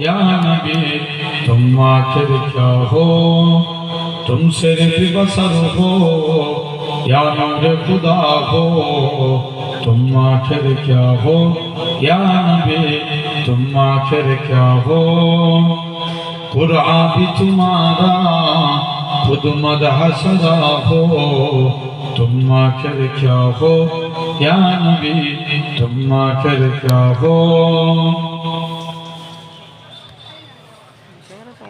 یا نبی تم آخر کیا ہو تم صرف بسر ہو یا نور خدا ہو تم آخر کیا ہو یا نبی تم آخر کیا ہو قرآن بھی تمہارا خود مدح صدا ہو تم آخر کیا ہو یا نبی تم آخر کیا ہو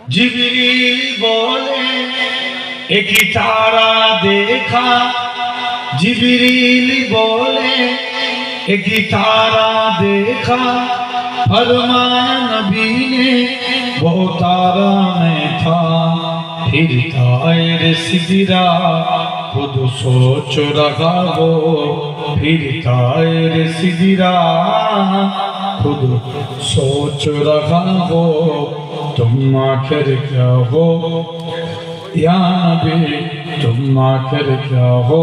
जिबरील बोले एक तारा देखा जिबरील बोले एक तारा देखा फरमाया नबी ने वो तारा मैं था फिर तायर सिदरा खुद सोच रहा वो फिर तायर सिदरा खुद सोच रहा हो تم آخر کیا ہو؟ یا نبی تم آخر کیا ہو؟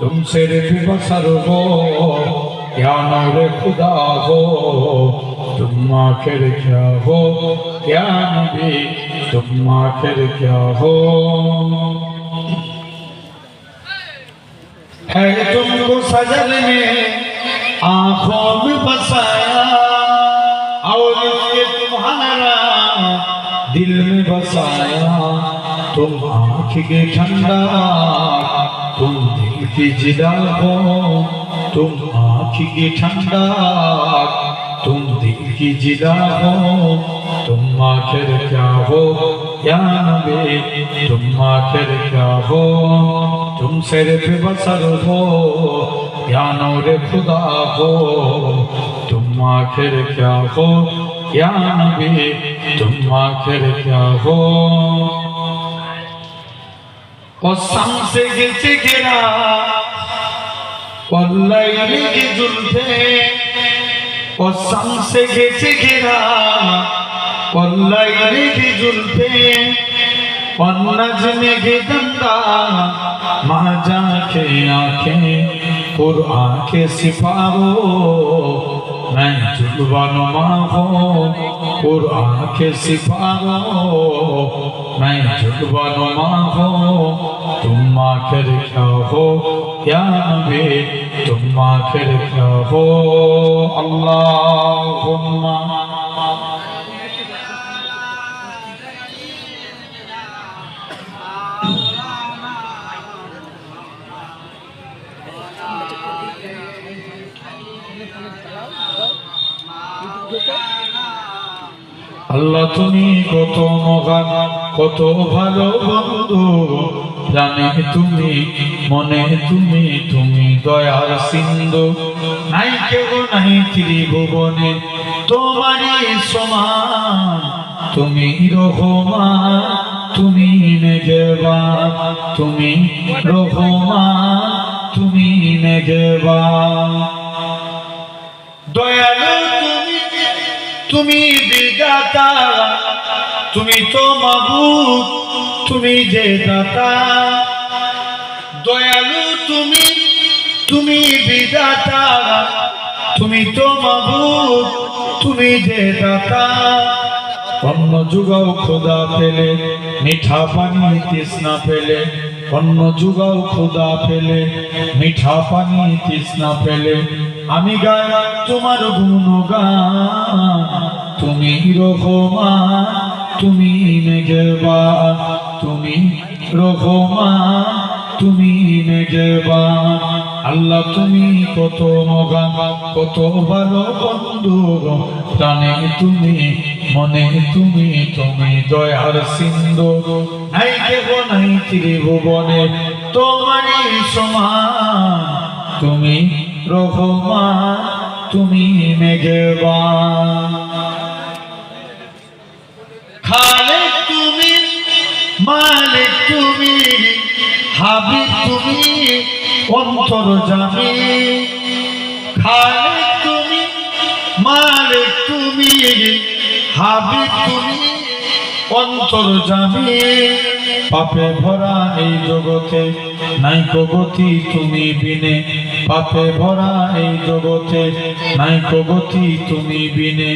تم صرف بسر ہو یا نور خدا ہو؟ تم آخر کیا ہو؟ یا نبی تم آخر کیا ہو؟ ہے تم کو سجل میں آنکھوں میں بسایا، اور दिल में बसाया तुम आँख के ठंडा तुम दिल की जिला हो तुम आँख की ठंडा तुम दिल की जिला हो तुम आखिर क्या हो या नबी तुम आखिर क्या हो तुम सिर्फ बसर हो या नूर खुदा हो तुम आखिर क्या हो یا نبی، تم آخر کیا ہو؟ اور سم سے گرچ گرا، اور لیلی کی جلتے اور سم سے گرچ گرا، اور لیلی کی زلفے اور نجم کی دندہ، ماں جا کے آنکھیں قرآن کے سپاروں نما ہو قرآن کے ہو میں جھٹوا نما ہو تم ماں کر کیا ہو؟ یا نبی، تم ماں کر کیا ہو؟ اللہم۔ Hello? আল্লাহ তুমি কত মগান কত ভালো বন্ধু। জানে তুমি, মনে তুমি তুমি দয়ার সিন্ধু। নাই কেউ নাই ত্রিভুবনে, তোমারই সমান। তুমি রহমান, তুমি মেঘবান তুমি রহমান, তুমি মেঘবান তুমি বিদাতা তুমি তো মাবুদ, তুমি যে দাতা। দয়ালু তুমি তুমি বিদাতা তুমি তো মাবুদ, তুমি যে দাতা। অন্য যুগাও খোদা পেলে, মিঠা পানি তৃষ্ণা পেলে অন্য যুগাও খোদা ফেলে, মিঠা পানি তৃষ্ণা ফেলে। আমি গাই তোমার গুণগান, তুমি রহমান, তুমি মেঘেবা তুমি রহমান, তুমি মেঘবান। আল্লাহ তুমি কত মগান কত ভালো বন্ধু প্রাণে তুমি, মনে তুমি তুমি দয়ার সিন্ধু। নাই কেব নাই ত্রিভুবনে তোমারই সমান। তুমি রহমান, তুমি মেঘবান। খালেক তুমি, মালিক তুমি, হাবিব তুমি অন্তর জামি খালেক তুমি মালিক তুমি, হাবি তুমি, অন্তর জামি পাপে ভরা এই জগতে নাই গতি তুমি বিনে। পাপে ভরা এই জগতে নাই গতি তুমি বিনে।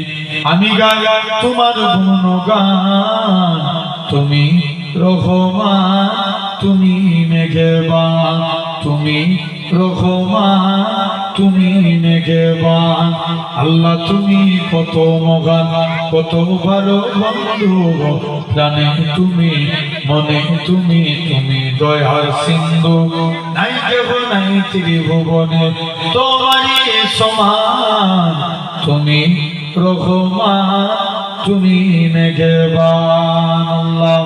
আমি গাই তোমার গুণগান। তুমি রহমান, তুমি মেঘেবান তুমি রহমান, তুমি মেঘেবান আল্লাহ, তুমি কত মগান, কত ভালো বন্ধু প্রাণে তুমি, মনে তুমি তুমি দয়ার সিন্ধু। নাই কেহ নাই ত্রিভুবনে, তোমারই সমান। তুমি রহমান, তুমি মেঘেবান আল্লাহ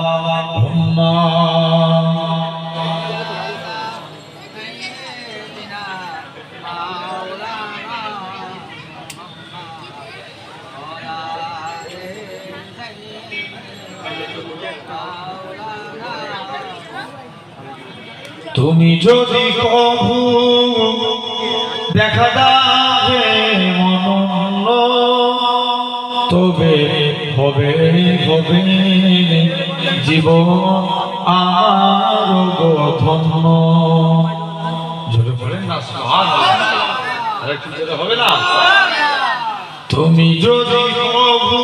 তুমি যদি কবু দেখা দাবে মনন তবে হবে হবে জীবন আর ধন্য জোরে বলেন না আরেকটু জোরে হবে না? তুমি যদি কবু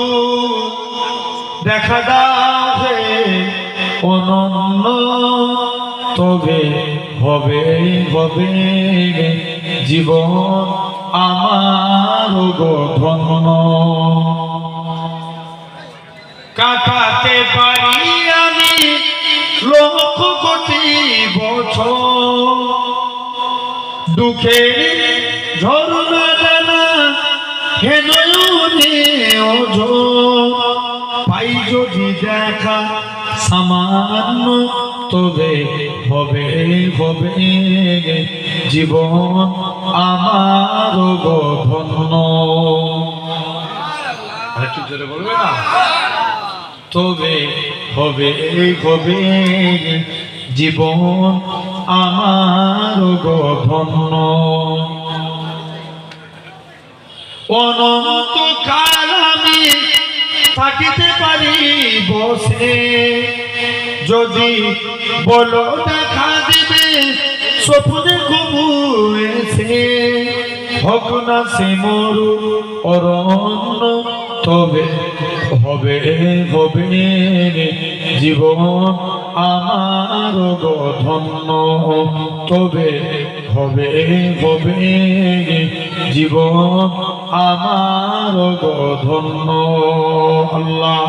দেখা দাবে অনন্য তবে হবে হবে জীবন আমার গঠন কাটাতে পারি আমি লক্ষ কোটি বছর। দুঃখের ঝরনা জানা হেন পাই যদি দেখা সামান্য তবে হবে হবে জীবন আমার না? তবে হবে হবে জীবন আমার গঠন। অনন্ত কাল আমি থাকিতে পারি বসে যদি বলো দেখা দিবে, স্বপ্নে কবু এসে হোক না সে মরু অরণ্য, তবে হবে হবে জীবন আমার গধন্য তবে হবে হবে জীবন আমার গধন্য আল্লাহ